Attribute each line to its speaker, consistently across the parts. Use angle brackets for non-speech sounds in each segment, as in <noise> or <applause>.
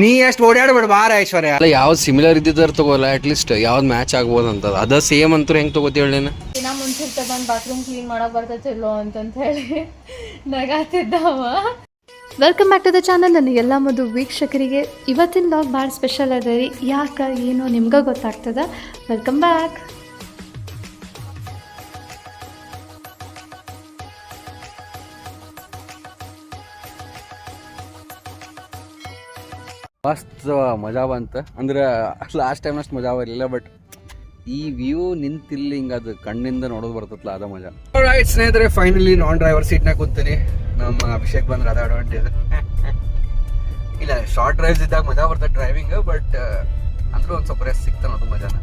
Speaker 1: ನೀ ಎಷ್ಟು ಓಡಾಡ್ಬೇಡ ಬಾರ ಐಶ್ವರ್ಯ. ಅಲ್ಲ ಯಾವ್ದು ಸಿಮಿಲರ್ ಇದ್ದಿದ್ದಾರೆ ತಗೋಲ್ಲ ಅಟ್ ಲೀಸ್ಟ್ ಯಾವ್ದು ಮ್ಯಾಚ್ ಆಗ್ಬೋದು ಅಂತ ಅದ ಸೇಮ್ ಅಂತೂ ಹೆಂಗ್ ತಗೋತಿ
Speaker 2: ದಿನ ಮುಂಚಿತ ಬಂದು ಬಾತ್ರೂಮ್ ಕ್ಲೀನ್ ಮಾಡಕ್ ಬರ್ತೈತಿಲ್ಲೋ ಅಂತಂತ ಹೇಳಿ ನಗಾತಿದ್ದಾವ. Welcome back to the channel ನನ್ನ ಎಲ್ಲ ಮದು ವೀಕ್ಷಕರಿಗೆ ಇವತ್ತಿನ ಲಾಗ್ ಭಾಳ ಸ್ಪೆಷಲ್ ಅದ ರೀ. ಯಾಕೆ ಏನೋ ನಿಮ್ಗೆ ಗೊತ್ತಾಗ್ತದ? ವೆಲ್ಕಮ್ ಬ್ಯಾಕ್
Speaker 1: ಮಸ್ತ್ ಮಜಾ ಬಂತ ಅಂದ್ರೆ ಲಾಸ್ಟ್ ಟೈಮ್ ಅಷ್ಟು ಮಜಾ ಬರಲಿಲ್ಲ ಬಟ್ ಈ ವ್ಯೂ ನಿಂತಿಲ್ಲಿ ಹಿಂಗ ಅದು ಕಣ್ಣಿಂದ ನೋಡೋದು ಬರ್ತತ್ಲ, ಅದ ಮಜಾ. ರೈಟ್ ಸ್ನೇಹಿತರೆ ಫೈನಲಿ ನಾನ್ ಡ್ರೈವರ್ ಸೀಟ್ನಾಗ ಕೂತೀನಿ. ನಮ್ಮ ಅಭಿಷೇಕ್ ಬಂದ್ರೆ ಅದ ಅಡ್ವಾಂಟೇಜ್ <laughs> ಇಲ್ಲ ಶಾರ್ಟ್ ಡ್ರೈವ್ಸ್ ಇದ್ದಾಗ ಮಜಾ ಬರ್ತದೆ ಡ್ರೈವಿಂಗ್ ಬಟ್ ಅಂದ್ರೆ ಒಂದು ಸ್ವಲ್ಪ ರೆಸ್ಟ್ ಸಿಗ್ತಾನ ಅದು ಮಜಾನ.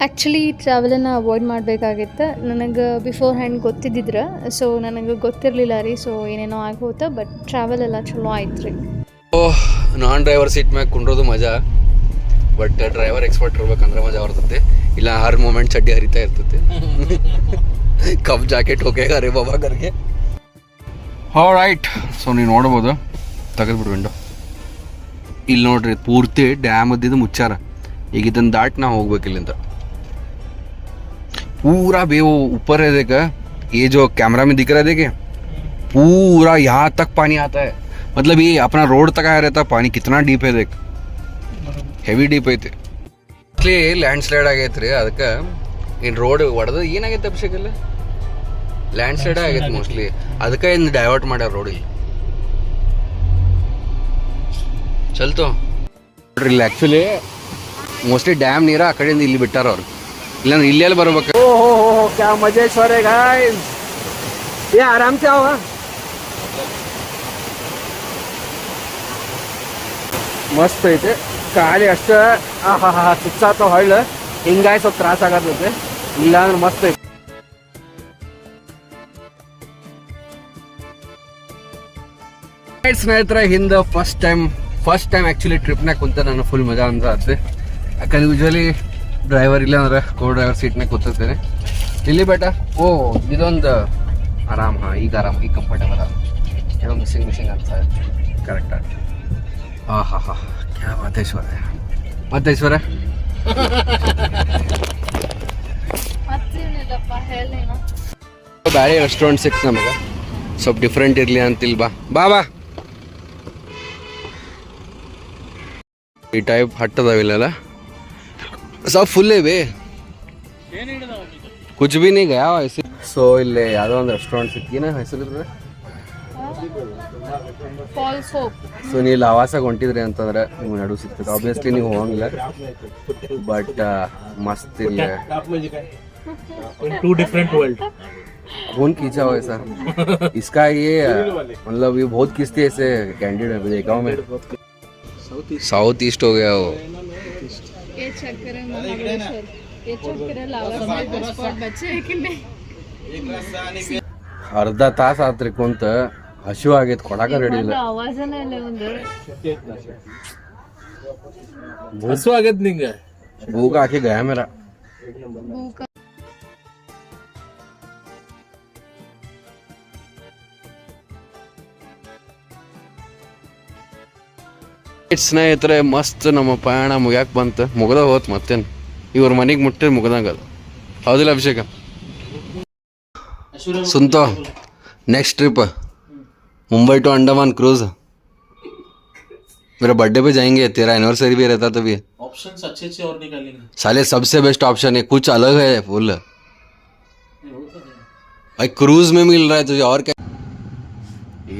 Speaker 2: ಆ್ಯಕ್ಚುಲಿ ಟ್ರಾವೆಲನ್ನು ಅವಾಯ್ಡ್ ಮಾಡಬೇಕಾಗಿತ್ತು. ನನಗೆ ಬಿಫೋರ್ ಹ್ಯಾಂಡ್ ಗೊತ್ತಿದ್ದಿದ್ರೆ ಸೊ ನನಗೆ ಗೊತ್ತಿರಲಿಲ್ಲ ರೀ ಸೊ ಏನೇನೋ ಆಗೋತ ಬಟ್ ಟ್ರಾವೆಲ್ ಎಲ್ಲ ಚಲೋ ಆಯ್ತು ರೀ
Speaker 1: ಓಹ್, ನಾನ್ ಡ್ರೈವರ್ ಸೀಟ್ ಮ್ಯಾಗ ಕುಂಡ್ರೋದು ಮಜಾ. ಬಟ್ ಡ್ರೈವರ್ ಎಕ್ಸ್ಪರ್ಟ್ ಇರ್ಬೇಕಂದ್ರೆ ಮಜಾ ಬರ್ತೈತೆ. ಇಲ್ಲ, ಹರ್ ಮೂಮೆಂಟ್ ಚಡ್ಡಿ ಹರಿತಾ ಇರ್ತೈತೆ. <laughs> ಕಪ್ ಜಾಕೆಟ್ ಓಕೆ ಅರೆ ಬಾಬಾ ಗರ್ಗೆ. ಹಾ ರೈಟ್ ಸೊ ನೀವು ನೋಡ್ಬೋದು. ತೆಗೆದ್ಬಿಡು ವಿಂಡೋ ಇಲ್ಲಿ ನೋಡ್ರಿ, ಪೂರ್ತಿ ಡ್ಯಾಮ್ ಅದ್ದಿದ್ದು ಮುಚ್ಚಾರ. ಈಗ ಇದನ್ನ ದಾಟ್ ನಾ ಹೋಗ್ಬೇಕು ಇಲ್ಲಿಂದ. ಪೂರಾ ಬೇವು ಉಪ್ಪರ್ ಇದಕ್ಕೆ ಏಜೋ ಕ್ಯಾಮ್ರಾ ಮೇ ದಿಕ್ಕ ಪೂರಾ ಯಾ ತಕ್ ಪಾನಿ ಆತ. देखे पूरा यहाँ तक पानी आता है मतलब ये अपना रोड तक आया रहता पानी कितना डीप है देख ಹೆವಿ ಡೀಪ್ ಐತಿ ಮೋಸ್ಟ್ಲಿ ಲ್ಯಾಂಡ್ ಸ್ಲೈಡ್ ಆಗೈತೆ ರೀ ಅದಕ್ಕೆ ಇನ್ನು ರೋಡ್ ಹೊಡೆದು ಏನಾಗೈತೆ ಅಭಿಷೇಕ್ ಅಲ್ಲಿ ಲ್ಯಾಂಡ್ ಸ್ಲೈಡ್ ಆಗೈತೆ ಮೋಸ್ಟ್ಲಿ ಅದಕ್ಕೆ ಇನ್ನು ಡೈವರ್ಟ್ ಮಾಡ್ಯಾರ ರೋಡ್ ಇಲ್ಲಿ ಚಲ್ತು ನೋಡ್ರಿ ಇಲ್ಲಿ ಆ್ಯಕ್ಚುಲಿ ಮೋಸ್ಟ್ಲಿ ಡ್ಯಾಮ್ ನೀರ ಆ ಕಡೆಯಿಂದ ಇಲ್ಲಿ ಬಿಟ್ಟಾರ ಅವ್ರು ಇಲ್ಲಾಂದ್ರೆ ಇಲ್ಲೆಲ್ಲಿ ಬರ್ಬೇಕು ಓ ಹೋ ಹೋ ಹೋ ಕ್ಯಾ ಮಜೇಶ್ವರ ಗಾಯ್ಸ್ ಏ ಆರಾಮ್ से ಮಸ್ತ್ ಐತೆ. ಖಾಲಿ ಅಷ್ಟೇ. ಆಹಾ ಹಾ ಸುತ್ತಾತ ಹಳ್ಳ ಹಿಂಗಾಗಿ ತ್ರಾಸ ಆಗತ್ತೈತೆ ಇಲ್ಲಾಂದ್ರೆ ಮಸ್ತ್ ಐತೆ. ಸ್ನೇಹಿತರ, ಹಿಂದೆ first time first time actually ಟ್ರಿಪ್ನಾಗ ಕುಂತ ನಾನು ಫುಲ್ ಮಜಾ ಅಂತ ಆಯ್ತು ಯಾಕಂದ್ರೆ ಯೂಶ್ವಲಿ ಡ್ರೈವರ್ ಇಲ್ಲ ಅಂದ್ರೆ ಕೋ ಡ್ರೈವರ್ ಸೀಟ್ನಾಗ ಕೂತಿರ್ತೇನೆ. ಇಲ್ಲಿ ಬೇಟ, ಓ, ಇದೊಂದು ಆರಾಮ ಹಾಂ ಈಗ ಆರಾಮ, ಈಗ ಕಂಫರ್ಟೇಬಲ್ ಏನೋ ಮಿಸ್ಸಿಂಗ್ ಮಿಸ್ಸಿಂಗ್ ಅಂತ ಕರೆಕ್ಟ್ ಹಾ ಹಾ ಹಾ ಕ್ಯಾ
Speaker 2: ಮತ್ತೇಶ್ವರ ಮತ್ತೇಶ್ವರ
Speaker 1: ಬ್ಯಾರೆ ರೆಸ್ಟೋರೆಂಟ್ ಸಿಕ್ ನಮಗೆ. ಸ್ವಲ್ಪ ಡಿಫ್ರೆಂಟ್ ಇರಲಿ ಅಂತಿಲ್ ಬಾ. ಬಾ ಬಾ. ಈ ಟೈಪ್ ಹಟ್ಟದಾವಿಲ್ಲ ಸಬ್ ಫುಲ್ ಇವೆ ಕುಚ್ ಬಿ ನೀಗ ಯಾವ ಹೆಸರು ಸೊ ಇಲ್ಲಿ ಯಾವುದೋ ಒಂದು ರೆಸ್ಟೋರೆಂಟ್ ಸಿಕ್ಕಿನ ಹೆಸರು
Speaker 2: ಫಾಲ್ಸ್ ಹೋಪ್
Speaker 1: ಸೊ ನೀವು ಲವಾಸಾಗ ಹೊಂಟಿದ್ರಿ ಅಂತಂದ್ರೆ ನಿಮ್ಗೆ ನಡು ಸಿಗ್ತದೆ ಆಬ್ವಿಯಸ್ಲಿ ನೀವು ಹೋಗಂಗಿಲ್ಲ ಬಟ್ ಮಸ್ತ್ ಇಲ್ಲಿ
Speaker 3: in two different world.
Speaker 1: कौन खींचा हुआ है सर इसका ये मतलब ये बहुत किस्ती ऐसे कैंडिडेट है देखा हूँ मैं साउथ ईस्ट हो गया वो
Speaker 2: ये चक्कर है महाबलेश्वर ये चक्कर है लावा स्पॉट बच्चे है कि नहीं
Speaker 1: ಅರ್ಧ ತಾಸು ಆತ್ರಿ ಕುಂತ ಹಸಿವು ಆಗೈತೆ ಕೊಡಾಕ ರೆಡಿ ಇಲ್ಲ.
Speaker 2: ಆವಾಜನೇ
Speaker 3: ಹಸು
Speaker 1: ಹಾಕಿ
Speaker 2: ಗ್ಯಾಮೆರ
Speaker 1: ಸ್ನೇಹಿತರೆ ಮಸ್ತ್ ನಮ್ಮ ಪ್ರಯಾಣ ಮುಗ್ಯಾಕ್ ಬಂತ. ಮುಗ್ದ ಹೋತ್ ಮತ್ತೇನು? ಇವ್ರ ಮನೆಗೆ ಮುಟ್ಟಿ ಮುಗ್ದಂಗದ ಹೌದಿಲ್ಲ ಅಭಿಷೇಕ? ಸುಂತ next trip Mumbai to Andaman cruise मेरा बर्थडे पे जाएंगे तेरा एनिवर्सरी भी रहता तभी
Speaker 3: ऑप्शंस अच्छे अच्छे और निकालेंगे
Speaker 1: साले सबसे बेस्ट ऑप्शन है कुछ अलग है फुल भाई क्रूज में मिल रहा है तुझे और क्या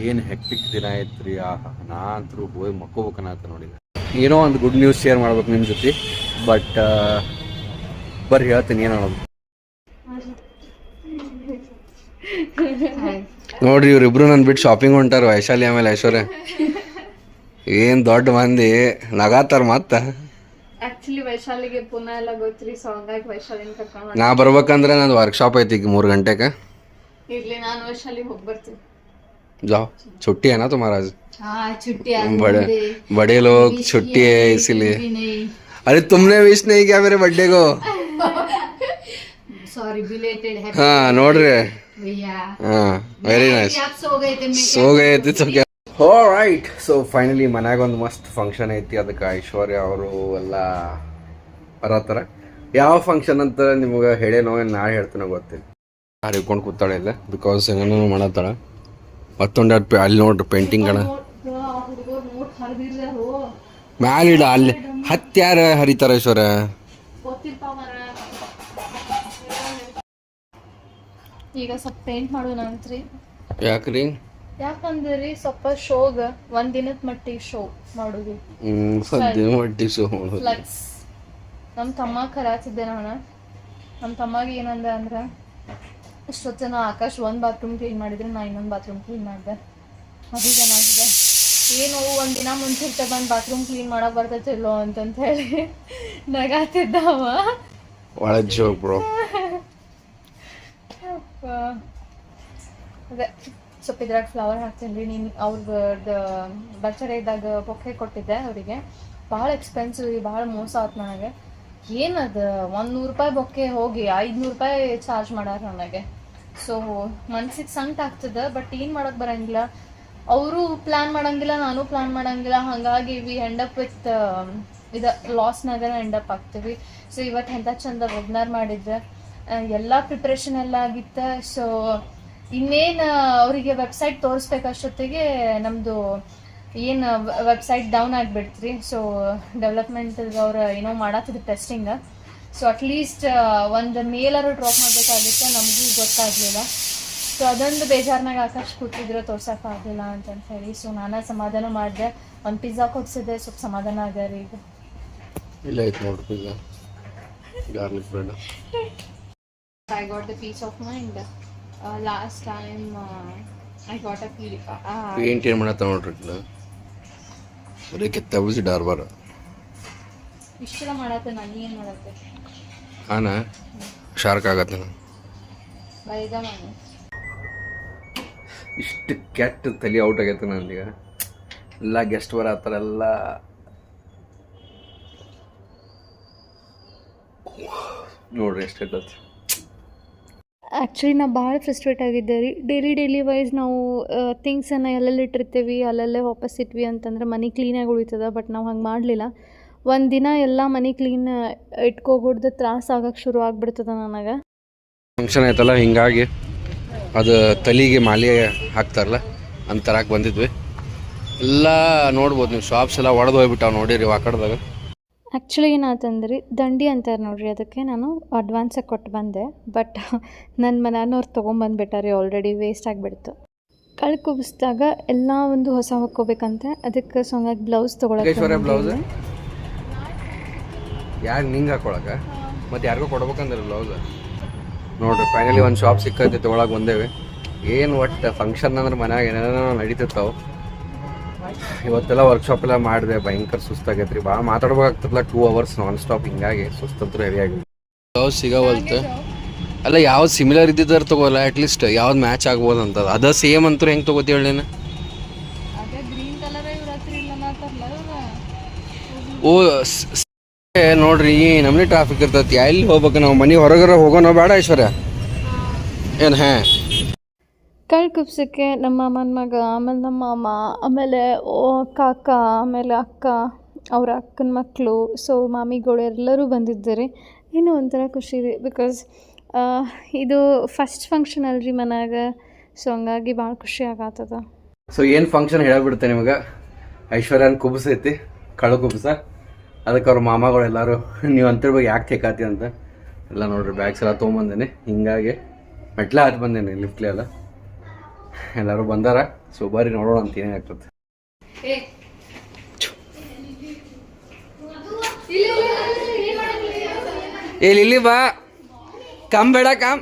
Speaker 1: ಏನು ಹೆಕ್ಟಿಕ್ ದಿನ ಐತ್ರಿ ಆಹಾ ನಾ ಅಂತರೂ ಹೋಗಿ ಮಕ್ಕೋಬೇಕನ್ನತ್ತ ನೋಡಿದೆ ಏನೋ ಒಂದು ಗುಡ್ ನ್ಯೂಸ್ ಶೇರ್ ಮಾಡ್ಬೇಕು ನಿಮ್ಮ ಜೊತೆ ಬಟ್ ಬರ್ರಿ ಹೇಳ್ತೀನಿ ಏನು ಅನ್ನೋದು ನೋಡ್ರಿ ಇವ್ರಿಬ್ರು ನನ್ನ ಬಿಟ್ಟು ಶಾಪಿಂಗ್ ಹೊಂಟಾರ ವೈಶಾಲಿ ಆಮೇಲೆ ಐಶ್ವರ್ಯ ಏನು ದೊಡ್ಡ ಮಂದಿ ನಗಾತಾರ ಮತ್ತ
Speaker 2: ಆಕ್ಚುಲಿ ವೈಶಾಲಿಗೆ ಪುನಃ ಎಲ್ಲ ಗೊತ್ತ್ರಿ ಸೊ ಹಂಗಾಗಿ ವೈಶಾಲಿನ ಕರ್ಕೊಂಡು
Speaker 1: ನಾ ಬರ್ಬೇಕಂದ್ರೆ ನಂದು ವರ್ಕ್ಶಾಪ್ ಐತಿ ಈಗ ಮೂರು ಗಂಟೆಗೆ
Speaker 2: ಇರ್ಲಿ ನಾನು ವೈಶಾಲಿಗೆ ಹೋಗಿ ಬರ್ತೀನಿ
Speaker 1: जाओ छुट्टी है ना तुम्हारा आज
Speaker 2: हाँ छुट्टी
Speaker 1: बड़े बड़े लोग छुट्टी है इसीलिए अरे तुमने विश नहीं किया मेरे बर्थडे को
Speaker 2: सॉरी बिलेटेड है
Speaker 1: हाँ नोड़ रहे very nice oh right so finally ಮನ್ಯಾಗ ಒಂದು ಮಸ್ತ್ ಫಂಕ್ಷನ್ ಐತಿ ಅದಕ್ಕೆ ಐಶ್ವರ್ಯ ಅವರು ಎಲ್ಲ ಬರತ್ತರ. ಯಾವ ಫಂಕ್ಷನ್ ಅಂತ ನಿಮಗೆ ಹೇಳೇನೋ ನಾ ಹೇಳ್ತೇನೆ ಗೊತ್ತಿಲ್ಲ. ಯಾರು ಇಟ್ಕೊಂಡು ಕೂತಾಳೆ ಇಲ್ಲ ಬಿಕಾಸ್ ಏನೇನೋ ಮಾಡತ್ತಾಳ. ಮತ್ತೊಂದು ಅಲ್ಲಿ ನೋಡ್ರಿ ಪೇಂಟಿಂಗ್ ಅಣ್ಣ. ಮ್ಯಾಲಿಡ ಅಲ್ಲಿ ಹತ್ಯಾರ ಹರಿತಾರ ಐಶ್ವರ್ಯ.
Speaker 2: ಈಗ ಸ್ವಲ್ಪ ಪೇಂಟ್ ಮಾಡೋಣ ಅಂತ್ರಿ
Speaker 1: ಯಾಕ್ರಿ?
Speaker 2: ಯಾಕಂದ್ರಿ ಸ್ವಲ್ಪ ಶೋಗ ಒಂದ್ ದಿನದ ಮಟ್ಟಿಗೆ ಶೋ ಮಾಡುದು.
Speaker 1: ಹ್ಮ್ ಸದ್ಯ ಹೊಟ್ಟಿ ಸು
Speaker 2: ಫ್ಲಕ್ಸ್ ನಮ್ಮ ತಮ್ಮ ಕರಾತಿದ್ದೆ ನಾನು. ನಮ್ಮ ತಮ್ಮಗೆ ಏನಂದ ಅಂದ್ರೆ ನಾ ಆಕಾಶ್ ಒಂದು ಬಾತ್ರೂಮ್ ಕ್ಲೀನ್ ಮಾಡಿದ್ರೆ ನಾ ಇನ್ನೊಂದು ಬಾತ್ರೂಮ್ ಕ್ಲೀನ್ ಮಾಡಿದೆ. ಅದೀಗ ಏನಾಗಿದೆ ಏನು ಒಂದು ದಿನ ಮುಂಚಿರ್ತೆ ಬಂದು ಬಾತ್ರೂಮ್ ಕ್ಲೀನ್ ಮಾಡಕ್ ಬರ್ತೈತಿಲ್ಲೋ ಅಂತಂತ ಹೇಳಿ ನಗಾತಿದ್ದಾವ
Speaker 1: ಒಳ ಜೋಕ್ ಬ್ರೋ.
Speaker 2: ಅದೇ ಸ್ವಲ್ಪ ಇದ್ರಾಗ ಫ್ಲವರ್ ಹಾಕ್ತೀನಿ ರೀ ನೀನು ಅವ್ರದ್ದು ಬರ್ತ್ಡೇ ಇದ್ದಾಗ ಬೊಕ್ಕೆ ಕೊಟ್ಟಿದ್ದೆ ಅವರಿಗೆ. ಭಾಳ ಎಕ್ಸ್ಪೆನ್ಸಿವ್ ರೀ, ಭಾಳ ಮೋಸ ಆಯ್ತು ನನಗೆ. ಏನದು ಒಂದು ನೂರು ರೂಪಾಯಿ ಬೊಕ್ಕೆ ಹೋಗಿ, ಐದುನೂರು ರೂಪಾಯಿ ಚಾರ್ಜ್ ಮಾಡ್ಯಾರ ನನಗೆ. ಸೊ ಮನ್ಸಿಗೆ ಸಂಕಟ ಆಗ್ತದೆ ಬಟ್ ಏನು ಮಾಡೋಕೆ ಬರಂಗಿಲ್ಲ. ಅವರು ಪ್ಲ್ಯಾನ್ ಮಾಡಂಗಿಲ್ಲ, ನಾನು ಪ್ಲ್ಯಾನ್ ಮಾಡೋಂಗಿಲ್ಲ. ಹಾಗಾಗಿ ವಿ ಎಂಡ್ ಅಪ್ ವಿತ್ ಇದು ಲಾಸ್ನಾಗ ಎಂಡ್ ಅಪ್ ಆಗ್ತೀವಿ. ಸೊ ಇವತ್ತು ಎಂಥ ಚಂದ ವೆಬ್ನಾರ್ ಮಾಡಿದ್ರೆ. ಎಲ್ಲ ಪ್ರಿಪ್ರೇಷನ್ ಎಲ್ಲ ಆಗಿತ್ತು. ಸೊ ಇನ್ನೇನು ಅವರಿಗೆ ವೆಬ್ಸೈಟ್ ತೋರಿಸ್ಬೇಕಷ್ಟೊತ್ತಿಗೆ ನಮ್ಮದು ಏನು ವೆಬ್ಸೈಟ್ ಡೌನ್ ಆಗಿಬಿಡ್ತ್ರಿ. ಸೊ ಡೆವಲಪ್ಮೆಂಟ್ ಅವ್ರು ಏನೋ ಮಾಡತ್ತಿದ್ರು ಟೆಸ್ಟಿಂಗ್ ಸೊ ಅಟ್ಲೀಸ್ಟ್ ಒಂದು ಮೇಲಾರು ಡ್ರಾಪ್ ಮಾಡಬೇಕಾಗಿತ್ತು. ನಮಗೂ ಗೊತ್ತಾಗಲಿಲ್ಲ. ಸೊ ಅದೊಂದು ಬೇಜಾರ್ನಾಗ ಆಕಾಶ್ ಕೂತಿದ್ರು ತೋರ್ಸೋಕ್ಕಾಗಲಿಲ್ಲ ಅಂತಂತ ಹೇಳಿ. ಸೊ ನಾನು ಸಮಾಧಾನ ಮಾಡಿದೆ. ಒಂದು ಪಿಜ್ಜಾ ಕೊಡ್ಸಿದೆ ಸ್ವಲ್ಪ ಸಮಾಧಾನ ಆಗ್ಯಾರ ಈಗ.
Speaker 1: ಇಲ್ಲ, ಆಯ್ತು ನೋಡ್ರಿ garlic bread
Speaker 2: I got the peace of mind. Uh, last time uh, I got a feel. Uh,
Speaker 1: paint ಏನು ಮಾಡತ್ತ ನೋಡ್ರಿ ಬರೀ ಕೆತ್ತ ಡಾರ್ಬಾರ.
Speaker 2: ಇಷ್ಟೆಲ್ಲ ಮಾಡತ್ತೆ ನಾನು ಏನು ಮಾಡತ್ತೆ?
Speaker 1: ಹಾನ? ಶಾರ್ಕ್ ಆಗತ್ತೆ
Speaker 2: ಬೈದ ನಾನು.
Speaker 1: ಇಷ್ಟು ಕೆಟ್ಟ ತಲೆ ಔಟ್ ಆಗೈತೆ ನಂದೀಗ. ಎಲ್ಲ ಗೆಸ್ಟ್ ಬರತ್ತಾರ ಎಲ್ಲ. ನೋಡ್ರಿ ಎಷ್ಟು
Speaker 2: ಆ್ಯಕ್ಚುಲಿ ನಾ ಭಾಳ ಫ್ರಸ್ಟ್ರೇಟ್ ಆಗಿದ್ದೆ ರೀ. ಡೈಲಿ ಡೈಲಿ ವೈಸ್ ನಾವು ಥಿಂಗ್ಸನ್ನು ಎಲ್ಲೆಲ್ಲಿ ಇಟ್ಟಿರ್ತೀವಿ, ಅಲ್ಲಲ್ಲೇ ವಾಪಸ್ ಇಟ್ವಿ ಅಂತಂದ್ರೆ ಮನೆ ಕ್ಲೀನಾಗಿ ಉಳಿತದ ಬಟ್ ನಾವು ಹಂಗೆ ಮಾಡಲಿಲ್ಲ. ಒಂದು ದಿನ ಎಲ್ಲ ಮನೆ ಕ್ಲೀನ್ ಇಟ್ಕೋಬಿಡ್ದು ತ್ರಾಸ ಆಗಕ್ಕೆ ಶುರು ಆಗ್ಬಿಡ್ತದ ನನಗೆ.
Speaker 1: ಫಂಕ್ಷನ್ ಆಯ್ತಲ್ಲ, ಹಿಂಗಾಗಿ ಅದು ತಲೆಗೆ ಮಾಲೆ ಹಾಕ್ತಾರಲ್ಲ ಅಂತ ಬಂದಿದ್ವಿ. ಎಲ್ಲ ನೋಡ್ಬೋದು ನೀವು ಶಾಪ್ಸ್ ಎಲ್ಲ ಒಡೆದು ಹೋಗ್ಬಿಟ್ಟಾವ ನೋಡಿರಿ ವಾಕಡ್ದಾಗ
Speaker 2: ಆ್ಯಕ್ಚುಲಿ ಏನಾಯ್ತಂದ್ರಿ ದಂಡಿ ಅಂತಾರೆ ನೋಡ್ರಿ ಅದಕ್ಕೆ ನಾನು ಅಡ್ವಾನ್ಸಾಗಿ ಕೊಟ್ಟು ಬಂದೆ. ಬಟ್ <laughs> ನನ್ನ ಮನೆಯವ್ರು ತೊಗೊಂಬಂದ್ಬಿಟ್ಟಾರೆ ಆಲ್ರೆಡಿ ವೇಸ್ಟ್ ಆಗಿಬಿಡ್ತು. ಕಳ್ ಕುಬಿಸಿದಾಗ ಎಲ್ಲ ಒಂದು ಹೊಸ ಹಾಕೋಬೇಕಂತೆ ಅದಕ್ಕೆ ಸೊಂಗಾಗಿ ಬ್ಲೌಸ್
Speaker 1: ತೊಗೊಳಕ್ಕೆ ಬ್ಲೌಸ್ ಯಾರು ನಿಂಗೆ ಹಾಕೊಳಕ? ಮತ್ತೆ ಯಾರಿಗೂ ಕೊಡ್ಬೇಕಂದ್ರೆ ಬ್ಲೌಸ್ ನೋಡ್ರಿ ಫೈನಲಿ ಒಂದು ಶಾಪ್ ಸಿಕ್ಕೈತಿ ತೊಗೊಳಕ್ಕೆ ಬಂದೇವೆ. ಏನು ಒಟ್ಟು ಫಂಕ್ಷನ್ ಅಂದ್ರೆ ಮನ್ಯಾಗ ಏನೇನೋ ನಡೀತಿರ್ತಾವೆ. ಇವತ್ತೆಲ್ಲ ವರ್ಕ್ಶಾಪ್ ಎಲ್ಲ ಮಾಡಿದೆ ಭಯಂಕರ ಸುಸ್ತಾಗೈತ್ರಿ. ಭಾಳ ಮಾತಾಡ್ಬೇಕಾಗ್ತದಲ್ಲ ಟೂ ಅವರ್ಸ್ ನಾನ್ ಸ್ಟಾಪ್ ಹಿಂಗಾಗಿ ಸುಸ್ತಂತ್ರ ಹೆವಿ ಆಗಿದೆ ಬ್ಲೌಸ್ ಸಿಗವಲ್ತು? ಅಲ್ಲ ಯಾವ್ದು ಸಿಮಿಲರ್ ಇದ್ದಿದ್ದಾರೆ ತಗೋಲ್ಲ ಅಟ್ಲೀಸ್ಟ್ ಯಾವ್ದು ಮ್ಯಾಚ್ ಆಗ್ಬೋದು ಅಂತ ಅದ ಸೇಮ್ ಅಂತೂ ಹೆಂಗೆ ತಗೋತಿ ಹೇಳಿ ನೀನು? ಓ ನೋಡ್ರಿ ನಮ್ನೇ ನಮ್ನಿ ಟ್ರಾಫಿಕ್ ಇರ್ತೈತಿ. ಎಲ್ಲಿ ಹೋಗ್ಬೇಕು ನಾವು? ಮನೆ ಹೊರಗರ ಹೋಗೋಣ ಬೇಡ ಐಶ್ವರ್ಯ? ಏನು ಹ್ಯಾ
Speaker 2: ಕಳ್ ಕುಬ್ಸಕ್ಕೆ ನಮ್ಮ ಅಮ್ಮನ ಮಗ, ಆಮೇಲೆ ನಮ್ಮ ಅಮ್ಮ ಆಮೇಲೆ ಓ ಕಾಕ, ಆಮೇಲೆ ಅಕ್ಕ, ಅವ್ರ ಅಕ್ಕನ ಮಕ್ಕಳು ಸೊ ಮಾಮಿಗಳು ಎಲ್ಲರೂ ಬಂದಿದ್ದಾರೆ. ಏನೋ ಒಂಥರ ಖುಷಿ ರೀ ಬಿಕಾಸ್ ಇದು ಫಸ್ಟ್ ಫಂಕ್ಷನ್ ಅಲ್ರಿ ಮನ್ಯಾಗ ಸೊ ಹಂಗಾಗಿ ಭಾಳ ಖುಷಿ ಆಗತ್ತದ.
Speaker 1: ಸೊ ಏನು ಫಂಕ್ಷನ್ ಹೇಳಬಿಡ್ತೆ ನಿಮಗೆ? ಐಶ್ವರ್ಯನ ಕುಬ್ಸೈತಿ ಕಳು ಕುಬ್ಸ. ಅದಕ್ಕೆ ಅವ್ರ ಮಾಮಗಳು ಎಲ್ಲರೂ, ನೀವು ಅಂತಿರ್ಬೇಕು ಯಾಕೆ ತೆಕಾತಿ ಅಂತ ಎಲ್ಲ ನೋಡ್ರಿ ಬ್ಯಾಗ್ಸ್ ಎಲ್ಲ ತೊಗೊಂಬಂದೇನೆ. ಹಿಂಗಾಗಿ ಮೆಟ್ಲ ಹಾಕಿ ಬಂದೇನೆ ಲಿಫ್ಟ್ಲಿ ಎಲ್ಲ. ಎಲ್ಲರೂ ಬಂದಾರ ಸೊ ಬರ್ರಿ ನೋಡೋಣ ಅಂತ ಏನೇ ಆಗ್ತದೆ. ಏ. ಇಲ್ಲಿ ಬಾ. ಕಮ್ ಬೇಡ ಕಮ್.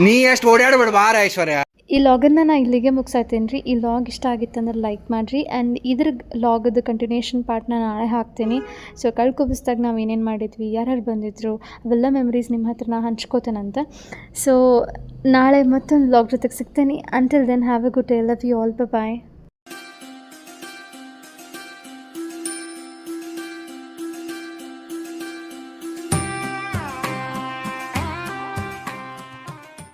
Speaker 1: ನೀ ಎಷ್ಟು ಓಡಾಡ್ಬೇಡ ಬಾರ ಐಶ್ವರ್ಯ.
Speaker 2: ಈ ಲಾಗನ್ನು ನಾನು ಇಲ್ಲಿಗೆ ಮುಗಿಸಾಯ್ತೇನೆ ರೀ ಈ ಲಾಗ್ ಇಷ್ಟ ಆಗಿತ್ತಂದ್ರೆ ಲೈಕ್ ಮಾಡಿರಿ. ಆ್ಯಂಡ್ ಇದ್ರ ಲಾಗದ ಕಂಟಿನ್ಯೂಷನ್ ಪಾರ್ಟ್ನ ನಾಳೆ ಹಾಕ್ತೀನಿ. ಸೊ ಕಳ್ಕೊಬಿಸ್ದಾಗ ನಾವು ಏನೇನು ಮಾಡಿದ್ವಿ, ಯಾರ್ಯಾರು ಬಂದಿದ್ರು, ಅವೆಲ್ಲ ಮೆಮ್ರೀಸ್ ನಿಮ್ಮ ಹತ್ರ ನಾನು ಹಂಚ್ಕೋತೇನಂತ ಸೊ ನಾಳೆ ಮತ್ತೊಂದು ಲಾಗ್ ಜೊತೆಗೆ ಸಿಗ್ತೇನೆ. Until then have a good day love you all ಬ ಬಾಯ್